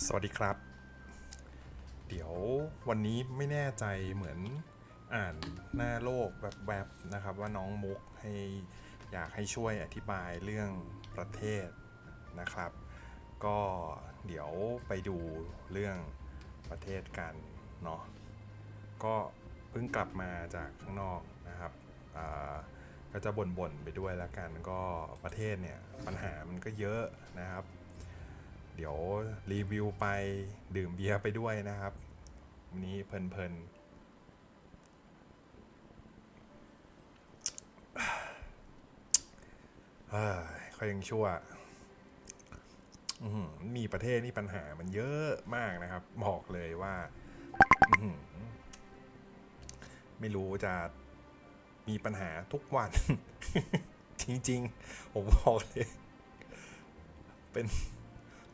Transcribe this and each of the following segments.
สวัสดีครับ เดี๋ยววันนี้ไม่แน่ใจเหมือนอ่านหน้าโลกแวบๆนะครับว่าน้องมุกให้อยากให้ช่วยอธิบายเรื่องประเทศนะครับ ก็เดี๋ยวไปดูเรื่องประเทศกันเนาะก็เพิ่งกลับมาจากข้างนอกนะครับก็จะบ่นๆไปด้วยแล้วกันก็ประเทศเนี่ยปัญหามันก็เยอะนะครับ ดี๋ยวรีวิวไปดื่มเบียร์ไปด้วยนะครับวันนี้เพลินๆเฮ้ยค่อยยังชั่วมีประเทศนี่ปัญหามันเยอะมากนะครับบอกเลยว่าไม่รู้จะมีปัญหาทุกวัน จริง ๆ ผมบอกเลย เป็น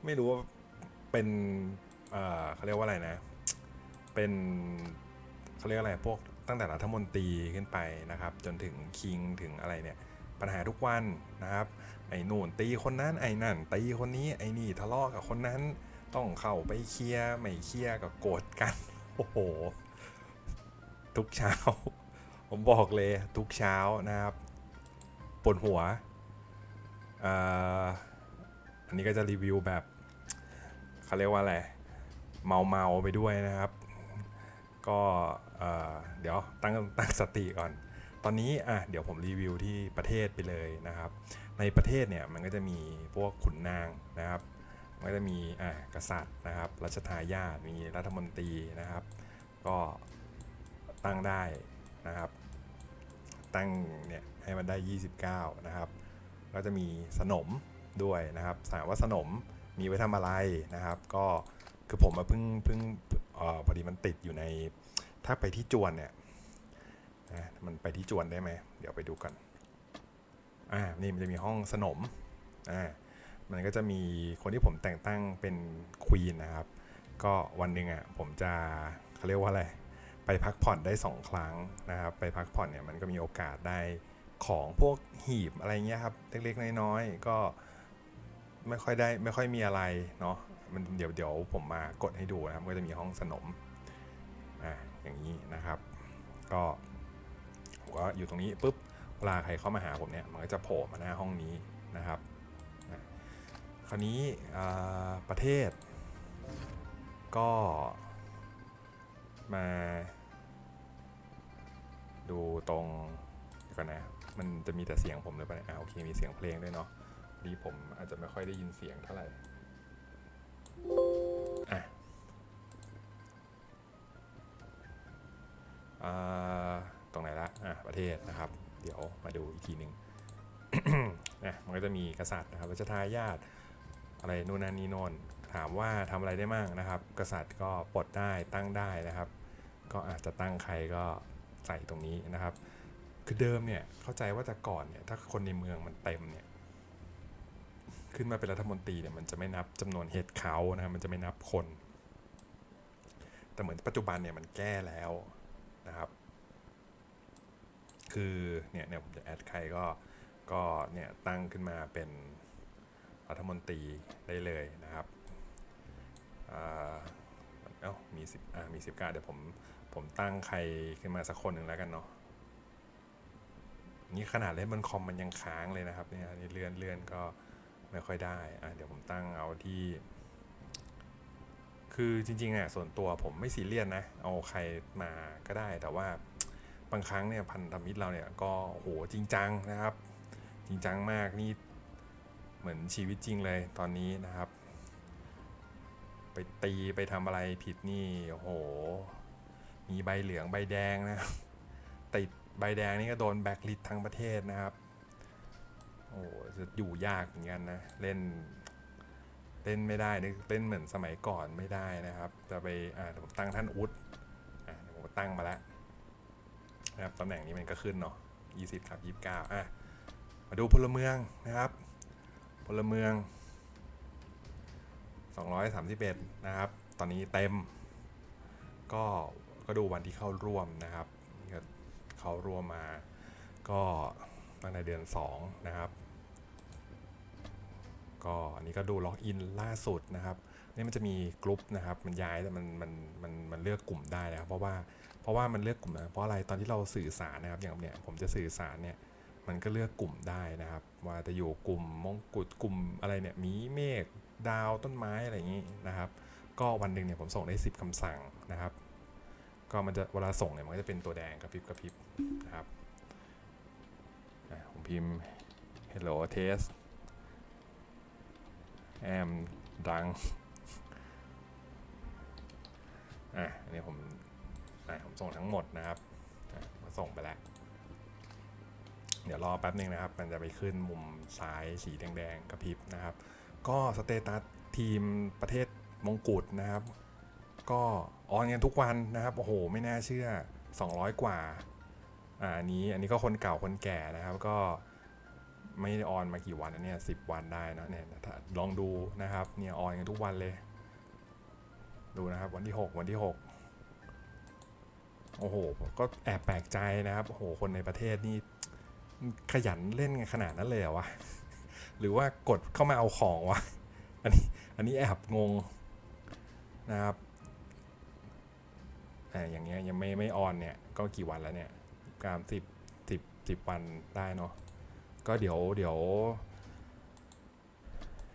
ไม่รู้ว่าเป็นเอ่อเขาเรียกว่าอะไรนะ เป็นเขาเรียกอะไรพวกตั้งแต่รัฐมนตรีขึ้นไปนะครับ จนถึงคิงถึงอะไรเนี่ยปัญหาทุกวันนะครับ ไอ้นู่นตีคนนั้นไอ้นั่นตีคนนี้ไอ้นี่ทะเลาะกับคนนั้นต้องเข้าไปเคลียร์ไม่เคลียร์ก็โกรธกัน โอ้โห ทุกเช้า ผมบอกเลยทุกเช้านะครับปวดหัวอ่อ อันนี้ก็จะรีวิวแบบเขาเรียกว่าอะไรเมาเมาไปด้วยนะครับ ก็เอ่อเดี๋ยวตั้งตั้งสติก่อน ตอนนี้อะเดี๋ยวผมรีวิวที่ประเทศไปเลยนะครับ ในประเทศเนี่ยมันก็จะมีพวกขุนนางนะครับมันก็จะมีอะกษัตริย์นะครับรัชทายาทมีรัฐมนตรีนะครับ ก็ตั้งได้นะครับ ตั้งเนี่ยให้มันได้ 29 นะครับ ก็จะมีสนม ด้วยนะครับถามว่าสนมมีไว้ทำอะไรนะครับ ก็คือผมมาเพิ่งเพิ่งออพอดีมันติดอยู่ในถ้าไปที่จวนเนี่ยนะมันไปที่จวนได้ไหมเดี๋ยวไปดูกันอ่านี่มันจะมีห้องสนมอ่ามันก็จะมีคนที่ผมแต่งตั้งเป็นควีนนะครับ ก็วันหนึ่งอะผมจะเขาเรียกว่าอะไรไปพักผ่อนได้สองครั้งนะครับ ไปพักผ่อนเนี่ยมันก็มีโอกาสได้ของพวกหีบอะไรเงี้ยครับเล็กๆน้อยๆก็ ไม่ค่อยได้ไม่ค่อยมีอะไรเนาะมันเดี๋ยวเดี๋ยวผมมากดให้ดูนะครับก็จะมีห้องสนมอ่าอย่างนี้นะครับ ก็ผมก็อยู่ตรงนี้ปุ๊บเวลาใครเข้ามาหาผมเนี่ยมันก็จะโผล่มาหน้าห้องนี้นะครับคราวนี้ประเทศ ก็มาดูตรงเดี๋ยวก่อนนะ มันจะมีแต่เสียงผมเลยปะเนี่ยอ่าโอเค มีเสียงเพลงด้วยเนาะ ดีผมอาจจะไม่ค่อยได้ยินเสียงเท่าไหร่อะตรงไหนละอะประเทศนะครับ เดี๋ยวมาดูอีกทีหนึ่งนะมันก็จะมีกษัตริย์นะครับรัชทายาทอะไรนู่นนั่นนี่โน่นถามว่าทำอะไรได้บ้างนะครับ กษัตริย์ก็ปลดได้ตั้งได้นะครับ ก็อาจจะตั้งใครก็ใส่ตรงนี้นะครับ คือเดิมเนี่ยเข้าใจว่าแต่ก่อนเนี่ยถ้าคนในเมืองมันเต็มเนี่ย ขึ้นมาเป็นรัฐมนตรีเนี่ยมันจะไม่นับจำนวนเฮดเขานะครับมันจะไม่นับคน แต่เหมือนปัจจุบันเนี่ยมันแก้แล้วนะครับ คือเนี่ยเนี่ยผมจะแอดใครก็ก็เนี่ยตั้งขึ้นมาเป็นรัฐมนตรีได้เลยนะครับอ่าเอ้ามีสิบอ่ามีสิบเก้าเดี๋ยวผมผมตั้งใครขึ้นมาสักคนหนึ่งแล้วกันเนาะนี่ขนาดเล่นบนคอมมันยังค้างเลยนะครับเนี่ยนี่เลื่อนเลื่อนก็ ไม่ค่อยได้อะเดี๋ยวผมตั้งเอาที่ คือจริงๆอะส่วนตัวผมไม่ซีเรียสนะ เอาใครมาก็ได้ แต่ว่าบางครั้งเนี่ยพันธมิตรเราเนี่ยก็โหจริงจังนะครับ จริงจังมากนี่เหมือนชีวิตจริงเลยตอนนี้นะครับ ไปตีไปทำอะไรผิดนี่โอ้โห มีใบเหลืองใบแดงนะติดใบแดงนี่ก็โดนแบคลิสทั้งประเทศนะครับ โอ้จะอยู่ยากเหมือนกันนะเล่นเล่นไม่ได้นึกเล่นเหมือนสมัยก่อนไม่ได้นะครับ จะไปอ่าผมตั้งท่านอุดอ่าผมตั้งมาแล้วนะครับตำแหน่งนี้มันก็ขึ้นเนาะ20ครับ29อะมาดูพลเมืองนะครับ พลเมือง 231 นะครับ ตอนนี้เต็ม ก็ก็ดูวันที่เข้าร่วมนะครับ เข้าร่วมมาก็ ตั้งแต่เดือน 2 นะครับ ก็อันนี้ก็ดูล็อกอินล่าสุดนะครับนี่มันจะมีกลุ่มนะครับ มันย้ายแต่มันมันมันมันเลือกกลุ่มได้นะครับ เพราะว่าเพราะว่ามันเลือกกลุ่มนะเพราะอะไรตอนที่เราสื่อสารนะครับ อย่างเนี้ยผมจะสื่อสารเนี่ยมันก็เลือกกลุ่มได้นะครับ ว่าจะอยู่กลุ่มมงกุฎกลุ่มอะไรเนี่ยมีเมฆดาวต้นไม้อะไรอย่างนี้นะครับ ก็วันหนึ่งเนี่ยผมส่งได้ 10คำสั่งนะครับ ก็มันจะเวลาส่งเนี่ยมันก็จะเป็นตัวแดงกระพริบกระพริบนะครับ พิมพ์ hello test am ดังอะอันนี้ผมอะผมส่งทั้งหมดนะครับอะมาส่งไปแล้ว เดี๋ยวรอแป๊บนึงนะครับ มันจะไปขึ้นมุมซ้ายสีแดงๆกระพริบนะครับ ก็สเตตัสทีมประเทศมงกุฎนะครับ ก็ออนกันทุกวันนะครับ โอ้โห ไม่น่าเชื่อ 200 กว่า อันนี้อันนี้ก็คนเก่าคนแก่นะครับ ก็ไม่ออนมากี่วันนะเนี่ยสิบวันได้นะเนี่ยลองดูนะครับเนี่ยออนกันทุกวันเลย ดูนะครับวันที่ 6 วันที่ 6 โอ้โห ก็แอบแปลกใจนะครับโอ้โหคนในประเทศนี่ขยันเล่นกันขนาดนั้นเลยเหรอวะหรือว่ากดเข้ามาเอาของวะอันนี้อันนี้แอบงงนะครับอ่าอย่างเงี้ยยังไม่ไม่ออนเนี่ยก็กี่วันแล้วเนี่ย กามสิบสิบสิบวันได้เนาะก็เดี๋ยวเดี๋ยว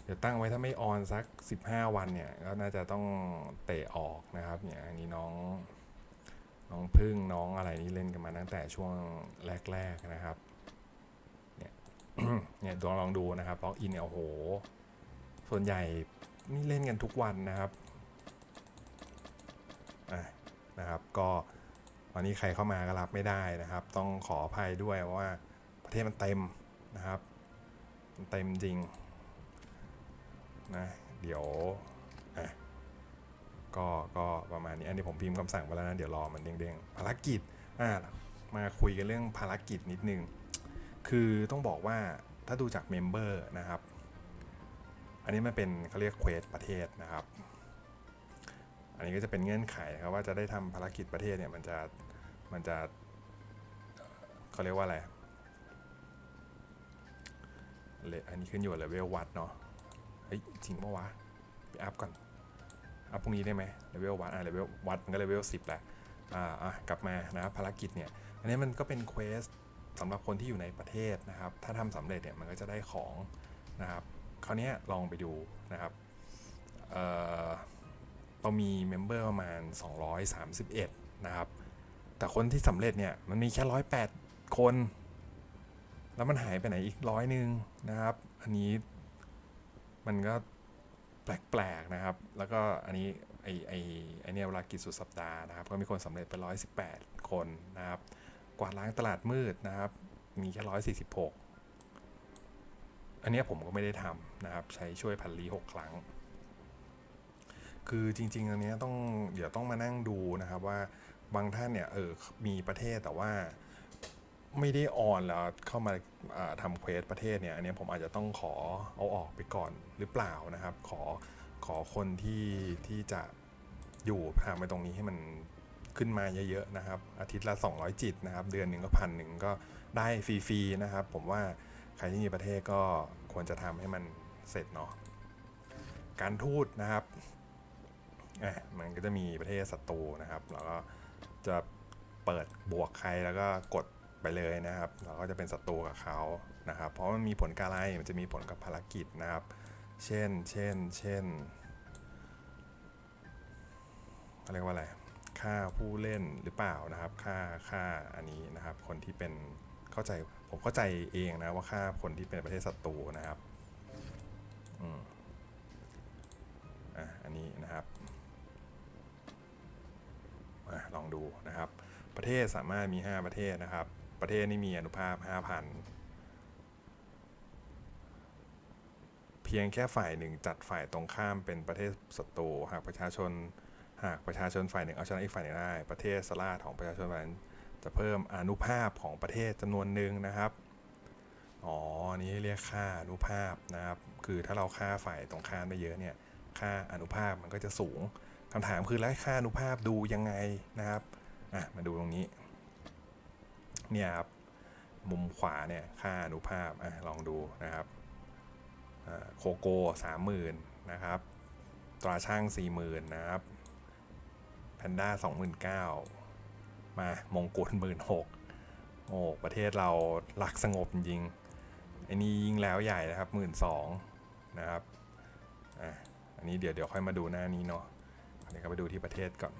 เดี๋ยวตั้งไว้ถ้าไม่ออนสัก 15 วันเนี่ย ก็น่าจะต้องเตะออกนะครับเนี่ยอันนี้น้องน้องพึ่งน้องอะไรนี่เล่นกันมาตั้งแต่ช่วงแรกๆนะครับ เนี่ยเนี่ยลองลองดูนะครับล็อกอินเนี่ยโอ้โห ส่วนใหญ่นี่เล่นกันทุกวันนะครับอะนะครับก็ วันนี้ใครเข้ามาก็รับไม่ได้นะครับ ต้องขออภัยด้วยว่าประเทศมันเต็มนะครับมันเต็มจริงนะเดี๋ยวอะก็ก็ประมาณนี้อันนี้ผมพิมพ์คำสั่งไปแล้วนะเดี๋ยวรอมันเด้งๆภารกิจอะมาคุยกันเรื่องภารกิจนิดนึง คือต้องบอกว่าถ้าดูจากเมมเบอร์นะครับ อันนี้มันเป็นเขาเรียกเควสประเทศนะครับ นนี้ก็จะเป็นเงื่อนไขครับว่าจะได้ทำภารกิจประเทศเนี่ยมันจะมันจะเขาเรียกว่าอะไรเลอันนี้ขึ้นอยู่กับเลเวลวัดเนาะเฮ้ยจริงปะวะไปอัพก่อนอัพพรุ่งนี้ได้ไหมเลเวลวัดอะเลเวลวัดมันก็เลเวลสิบแหละอ่าอะกลับมานะครับภารกิจเนี่ยอันนี้มันก็เป็นเควสสำหรับคนที่อยู่ในประเทศนะครับ ถ้าทำสำเร็จเนี่ยมันก็จะได้ของนะครับคราวนี้ลองไปดูนะครับเอ่อ เรามีเมมเบอร์ประมาณ 231 นะครับ แต่คนที่สำเร็จเนี่ยมันมีแค่ 108 คน แล้วมันหายไปไหนอีกร้อยหนึ่งนะครับ อันนี้มันก็แปลกๆนะครับ แล้วก็อันนี้ไอไอไอเนี่ยเวลากิจสุดสัปดาห์นะครับ ก็มีคนสำเร็จไป 118 คนนะครับ กวาดล้างตลาดมืดนะครับ มีแค่ร้อยสี่สิบหกอันนี้ผมก็ไม่ได้ทำนะครับ ใช้ช่วยพันลีหกครั้ง คือจริง ๆ อันนี้ต้องเดี๋ยวต้องมานั่งดูนะครับว่าบางท่านเนี่ยเออมีประเทศแต่ว่าไม่ได้ออนแล้วเข้ามาทำเควสประเทศเนี่ยอันนี้ผมอาจจะต้องขอเอาออกไปก่อนหรือเปล่านะครับ ขอขอคนที่ที่จะอยู่ทำไปตรงนี้ให้มันขึ้นมาเยอะๆนะครับ อาทิตย์ละ 200 จิตนะครับ เดือนหนึ่งก็พันหนึ่งก็ได้ฟรีๆนะครับ ผมว่าใครที่มีประเทศก็ควรจะทำให้มันเสร็จเนาะการทูตนะครับ อะมันก็จะมีประเทศศัตรูนะครับ แล้วก็จะเปิดบวกใครแล้วก็กดไปเลยนะครับ เราก็จะเป็นศัตรูกับเขานะครับ เพราะมันมีผลการไล่มันจะมีผลกับภารกิจนะครับ เช่น เช่น เช่นเขาเรียกว่าอะไรค่าผู้เล่นหรือเปล่านะครับ ค่า ค่า อันนี้นะครับ คนที่เป็น เข้าใจ ผมเข้าใจเองนะว่าค่าคนที่เป็นประเทศศัตรูนะครับ อืม อะ อันนี้นะครับ ดูนะครับ ประเทศสามารถมี 5 ประเทศนะครับ ประเทศนี่มีอนุภาพ 5,000 เพียงแค่ฝ่ายหนึ่งจัดฝ่ายตรงข้ามเป็นประเทศศัตรูหากประชาชนหากประชาชนฝ่ายหนึ่งเอาชนะอีกฝ่ายหนึ่งได้ ประเทศสลาดของประชาชนฝ่ายนั้นจะเพิ่มอนุภาพของประเทศจำนวนหนึ่งนะครับ อ๋อนนี้เรียกค่าอนุภาพนะครับ คือถ้าเราค่าฝ่ายตรงข้ามได้เยอะเนี่ย ค่าอนุภาพมันก็จะสูง คำถามคือแล้วค่าอนุภาพดูยังไงนะครับอะมาดูตรงนี้เนี่ยครับมุมขวาเนี่ยค่าอนุภาพอะลองดูนะครับโคโก้สามหมื่นนะครับตราช่างสี่หมื่นนะครับแพนด้าสองหมื่นเก้ามามงกุฎหมื่นหกโอ้ประเทศเราหลักสงบจริงไอ้นี่ยิ่งแล้วใหญ่นะครับหมื่นสองนะครับอะอันนี้เดี๋ยวเดี๋ยวค่อยมาดูหน้านี้เนาะ เดี๋ยวก็ไปดูที่ประเทศก่อน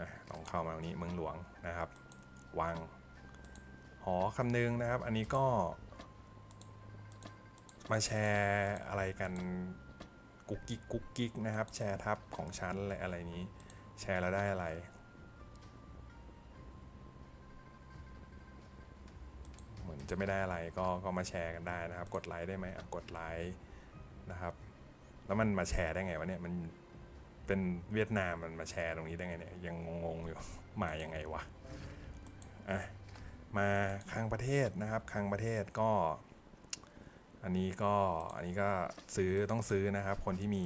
อะลองเข้ามาตรงนี้เมืองหลวงนะครับ วัง หอคำนึงนะครับ อันนี้ก็ มาแชร์อะไรกันกุ๊กกิ๊กกุ๊กกิ๊กนะครับ แชร์ทับของชั้นอะไรอะไรนี้ แชร์แล้วได้อะไรเหมือนจะไม่ได้อะไรก็ก็มาแชร์กันได้นะครับ กดไลค์ได้ไหมกดไลค์นะครับ แล้วมันมาแชร์ได้ไงวะเนี่ยมัน เป็นเวียดนามมันมาแชร์ตรงนี้ได้ไงเนี่ย ยังงงๆอยู่ มายังไงวะอะมาคลังประเทศนะครับคลังประเทศก็ อันนี้ก็อันนี้ก็ซื้อต้องซื้อนะครับ คนที่มี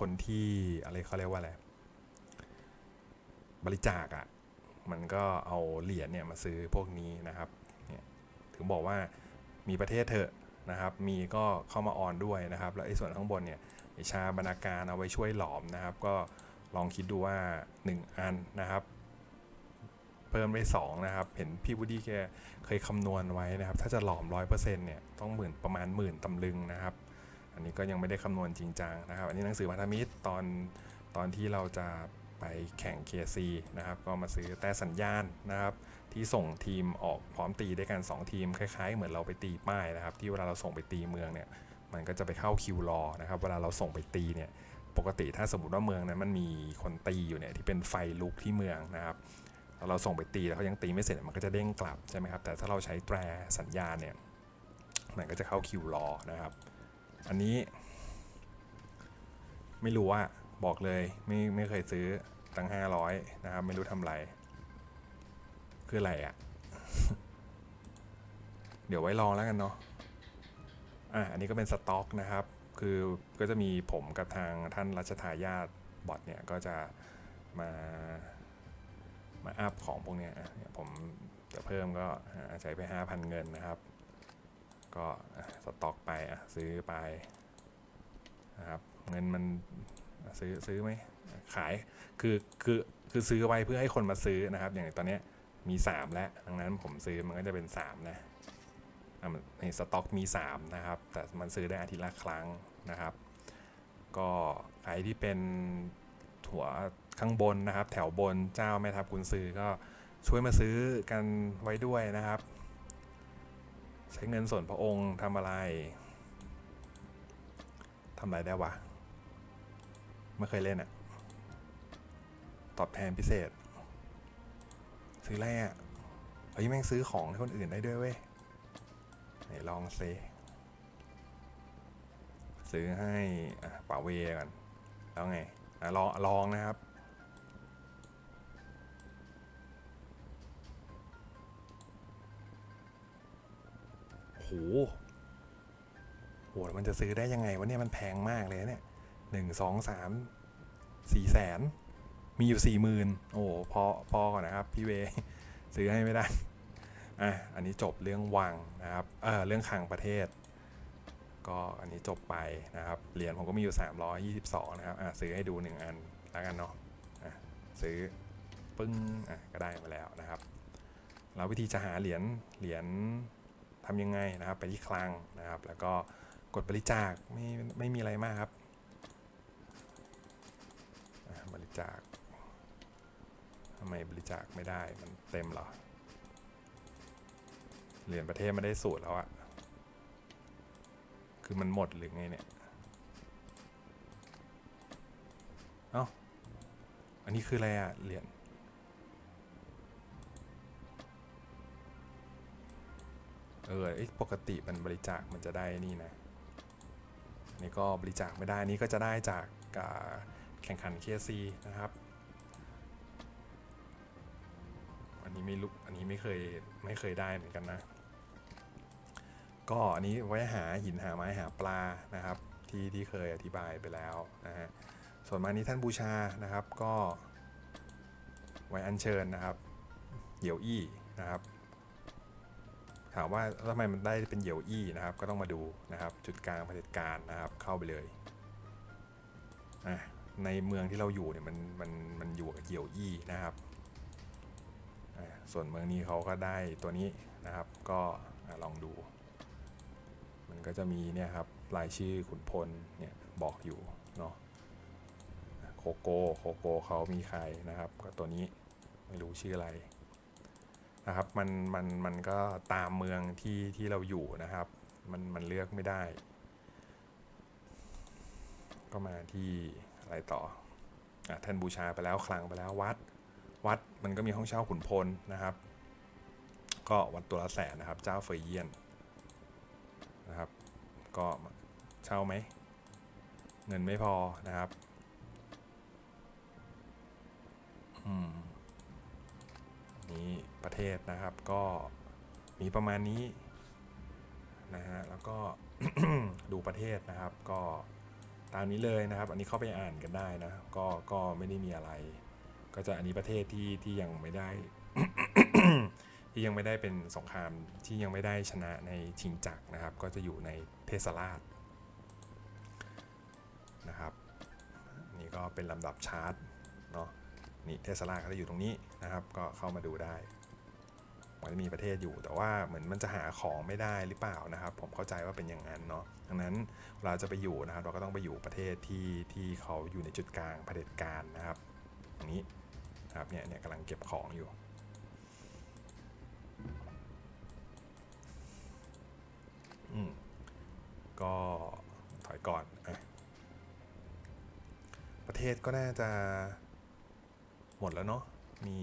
คนที่อะไรเขาเรียกว่าอะไรบริจาคอะ่ะมันก็เอาเหรียญเนี่ยมาซื้อพวกนี้นะครับเนี่ยถึงบอกว่ามีประเทศเถอะนะครับ มีก็เข้ามาออนด้วยนะครับ แล้วไอ้ส่วนข้างบนเนี่ย ชาบรรณาการเอาไว้ช่วยหลอมนะครับ ก็ลองคิดดูว่า 1 อันนะครับเพิ่มได้2นะครับ เห็นพี่บูดี้แกเคยคำนวณไว้นะครับ ถ้าจะหลอม 100%เนี่ยต้องหมื่นประมาณหมื่นตำลึงนะครับ อันนี้ก็ยังไม่ได้คำนวณจริงจังนะครับ อันนี้หนังสือพันธมิตรตอนตอนที่เราจะไปแข่ง KC นะครับ ก็มาซื้อแต่สัญญาณนะครับ ที่ส่งทีมออกพร้อมตีด้วยกัน 2 ทีม คล้ายๆ เหมือนเราไปตีป้ายนะครับ ที่เวลาเราส่งไปตีเมืองเนี่ย มันก็จะไปเข้าคิวรอนะครับ เวลาเราส่งไปตีเนี่ย ปกติถ้าสมมติว่าเมืองนั้นมันมีคนตีอยู่เนี่ยที่เป็นไฟลุกที่เมืองนะครับเราส่งไปตีแล้วเขายังตีไม่เสร็จมันก็จะเด้งกลับใช่ไหมครับ แต่ถ้าเราใช้แตรสัญญาณเนี่ยมันก็จะเข้าคิวรอนะครับ อันนี้ ไม่รู้ว่าบอกเลยไม่ไม่เคยซื้อตั้ง 500 นะครับ ไม่รู้ทำไรคืออะไรอะ่ะ เดี๋ยวไว้ลองแล้วกันเนาะ อะอันนี้ก็เป็นสต็อกนะครับ คือก็จะมีผมกับทางท่านรัชทายาทบอทเนี่ยก็จะมามาอัพของพวกเนี้ยผมจะเพิ่มก็ใช้ไป 5,000 เงินนะครับ ก็สต็อกไปอะซื้อไปนะครับเงินมันซื้อซื้อไหมขายคือคือคือซื้อไว้เพื่อให้คนมาซื้อนะครับ อย่างตอนเนี้ยมี 3 แล้วดังนั้นผมซื้อมันก็จะเป็น3นะอะ ในสต็อกมี 3 นะครับ แต่มันซื้อได้อาทิตย์ละครั้งนะครับ ก็ใครที่เป็นถั่วข้างบนนะครับ แถวบนเจ้าแม่ทัพกุนซื้อก็ช่วยมาซื้อกันไว้ด้วยนะครับ ใช้เงินส่วนพระองค์ทำอะไรทำอะไรได้วะไม่เคยเล่นอะตอบแทนพิเศษ ซื้ออะไรอะเฮ้ยแม่งซื้อของให้คนอื่นได้ด้วยเว้ย ไหนลองซิซื้อให้ป่าเวก่อนแล้วไงอลองลองนะครับ โหโหแล้วมันจะซื้อได้ยังไงวะเนี่ยมันแพงมากเลยเนี่ยหนึ่งสองสามสี่แสน มีอยู่สี่หมื่นโอ้พอพอก่อนนะครับ พี่เว ซื้อให้ไม่ได้ อะอันนี้จบเรื่องวังนะครับเออเรื่องคลังประเทศ ก็อันนี้จบไปนะครับเหรียญผมก็มีอยู่ 322 นะครับอะซื้อให้ดู 1 อันแล้วกันเนาะอะซื้อปึ้งอะก็ได้มาแล้วนะครับแล้ววิธีจะหาเหรียญเหรียญทำยังไงนะครับ ไปที่คลังนะครับ แล้วก็กดบริจาคไม่ไม่มีอะไรมากครับอะบริจาคทำไมบริจาคไม่ได้มันเต็มเหรอ เหรียญประเทศไม่ได้สูตรแล้วอะคือมันหมดหรือไงเนี่ย เอ้า อันนี้คืออะไรอะเหรียญเออปกติมันบริจาคมันจะได้นี่นะนี่ก็บริจาคไม่ได้นนี้ก็จะได้จากแข่งขัน KC นะครับ อันนี้ไม่รู้อันนี้ไม่เคยไม่เคยได้เหมือนกันนะ ก็อันนี้ไว้หาหินหาไม้หาปลานะครับ ที่ที่เคยอธิบายไปแล้วนะฮะส่วนมานี้ท่านบูชานะครับก็ไว้อัญเชิญนะครับ เหยี่ยวอี้นะครับ ถามว่าทำไมมันได้เป็นเหยี่ยวอี้นะครับ ก็ต้องมาดูนะครับ จุดกลางเผด็จการนะครับ เข้าไปเลยอะในเมืองที่เราอยู่เนี่ยมันมันมันอยู่กับเหยี่ยวอี้นะครับส่วนเมืองนี้เขาก็ได้ตัวนี้นะครับ ก็ลองดู มันก็จะมีเนี่ยครับรายชื่อขุนพลเนี่ยบอกอยู่เนาะโคโกโคโกเขามีใครนะครับก็ตัวนี้ไม่รู้ชื่ออะไรนะครับมันมันมันก็ตามเมืองที่ที่เราอยู่นะครับ มันมันเลือกไม่ได้ ก็มาที่อะไรต่ออะท่านบูชาไปแล้วคลังไปแล้ววัด วัดมันก็มีห้องเช่าขุนพลนะครับ ก็วัดตัวละแสนนะครับ เจ้าเฟยเยียน นะครับ ก็เช่าไหม เงินไม่พอนะครับอืมนี้ประเทศนะครับก็มีประมาณนี้นะฮะแล้วก็ดูประเทศนะครับ ก็ตามนี้เลยนะครับ อันนี้เข้าไปอ่านกันได้นะ ก็ก็ไม่ได้มีอะไร ก็จะอันนี้ประเทศที่ที่ยังไม่ได้ ที่ยังไม่ได้เป็นสงครามที่ยังไม่ได้ชนะในชิงจักรนะครับ ก็จะอยู่ในเทสราชนะครับนี่ก็เป็นลำดับชาร์ตเนาะนี่เทสลาก็จะอยู่ตรงนี้นะครับ ก็เข้ามาดูได้มันจะมีประเทศอยู่แต่ว่าเหมือนมันจะหาของไม่ได้หรือเปล่านะครับ ผมเข้าใจว่าเป็นอย่างนั้นเนาะดังนั้นเวลาจะไปอยู่นะครับเราก็ต้องไปอยู่ประเทศที่ที่เขาอยู่ในจุดกลางเผด็จการนะครับอย่างนี้นะครับเนี่ยเนี่ยกำลังเก็บของอยู่ ก็ถอยก่อนอประเทศก็น่าจะหมดแล้วเนาะมี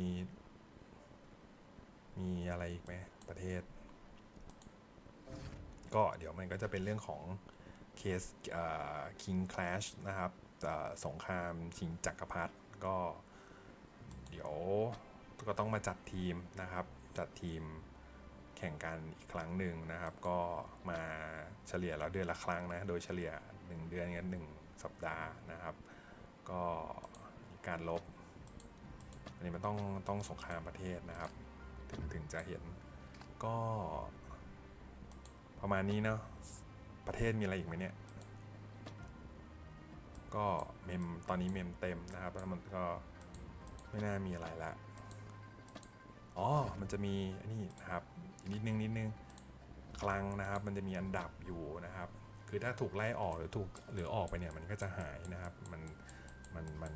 มีอะไรอีกไหมประเทศ ก็เดี๋ยวมันก็จะเป็นเรื่องของเคสเอ่อ King Clash นะครับเอ่อสงครามชิงจักรพรรดิก็เดี๋ยวก็ต้องมาจัดทีมนะครับ จัดทีม แข่งกันอีกครั้งหนึ่งนะครับ ก็มาเฉลี่ยแล้วเดือนละครั้งนะโดยเฉลี่ย 1 เดือนกันหนึ่งสัปดาห์นะครับ ก็การลบอันนี้มันต้องต้องสงครามประเทศนะครับ ถึงถึงจะเห็นก็ ประมาณนี้เนาะประเทศมีอะไรอีกไหมเนี่ยก็เมมตอนนี้เมมเต็มนะครับแล้วมันก็ไม่น่ามีอะไรละอ๋อ มันจะมีอันนี้นะครับ นิดนึงนิดนึงคลังนะครับ มันจะมีอันดับอยู่นะครับ คือถ้าถูกไล่ออกหรือถูกหรือออกไปเนี่ยมันก็จะหายนะครับ มันมันมัน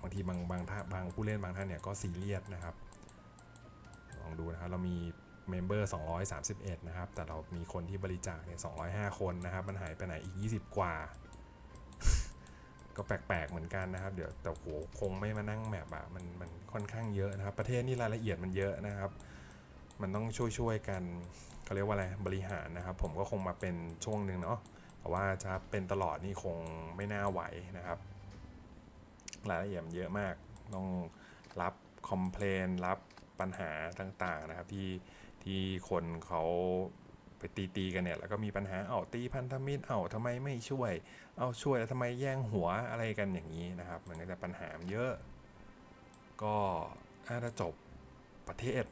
บางทีบางบางท่าบางผู้เล่นบางท่านเนี่ยก็ซีเรียสนะครับลองดูนะครับเรามีเมมเบอร์231 นะครับ แต่เรามีคนที่บริจาคเนี่ย205 คนนะครับ มันหายไปไหนอีก 20 กว่า ก็แปลกๆเหมือนกันนะครับ เดี๋ยวแต่โหคงไม่มานั่งแมปอะมันมันค่อนข้างเยอะนะครับ ประเทศนี่รายละเอียดมันเยอะนะครับ มันต้องช่วยๆกันเขาเรียกว่าอะไรบริหารนะครับ ผมก็คงมาเป็นช่วงหนึ่งเนาะแต่ว่าจะเป็นตลอดนี่คงไม่น่าไหวนะครับรายละเอียดเยอะมากต้องรับคอมเพลนรับปัญหาต่างๆนะครับที่ที่คนเขาไปตีตีๆกันเนี่ยแล้วก็มีปัญหาเอาตีพันธมิตรเอาทำไมไม่ช่วย เอาช่วยแล้วทำไมแย่งหัวอะไรกันอย่างนี้นะครับ มันก็จะปัญหามันเยอะ ก็ถ้าจะจบประเทศ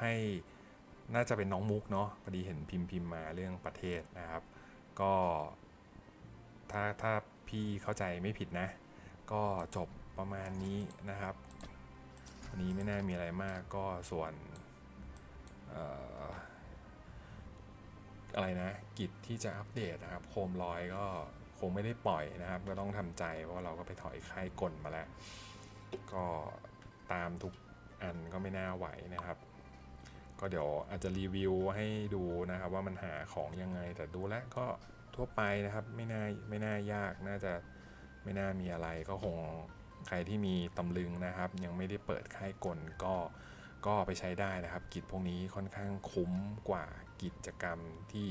ให้น่าจะเป็นน้องมุกเนาะพอดีเห็นพิมพ์พิมพ์มาเรื่องประเทศนะครับ ก็ถ้าถ้าพี่เข้าใจไม่ผิดนะ ก็จบประมาณนี้นะครับวันนี้ไม่น่ามีอะไรมากก็ส่วนอะไรนะกิจที่จะอัปเดตนะครับ โคมลอยก็คงไม่ได้ปล่อยนะครับ ก็ต้องทำใจเพราะว่าเราก็ไปถอยค่ายกลมาแล้ว ก็ตามทุกอันก็ไม่น่าไหวนะครับ ก็เดี๋ยวอาจจะรีวิวให้ดูนะครับว่ามันหาของยังไง แต่ดูแล้วก็ทั่วไปนะครับไม่น่าไม่น่ายากน่าจะไม่น่ามีอะไรก็คงใครที่มีตำลึงนะครับ ยังไม่ได้เปิดค่ายกลก็ก็ไปใช้ได้นะครับ กิจพวกนี้ค่อนข้างคุ้มกว่ากิจกรรมที่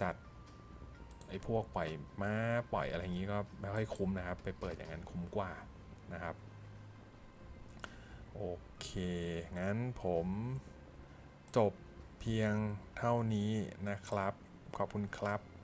จัดไอ้พวกปล่อยม้าปล่อยอะไรอย่างนี้ก็ไม่ค่อยคุ้มนะครับ ไปเปิดอย่างนั้นคุ้มกว่านะครับ โอเค งั้นผม จบเพียงเท่านี้นะครับ ขอบคุณครับ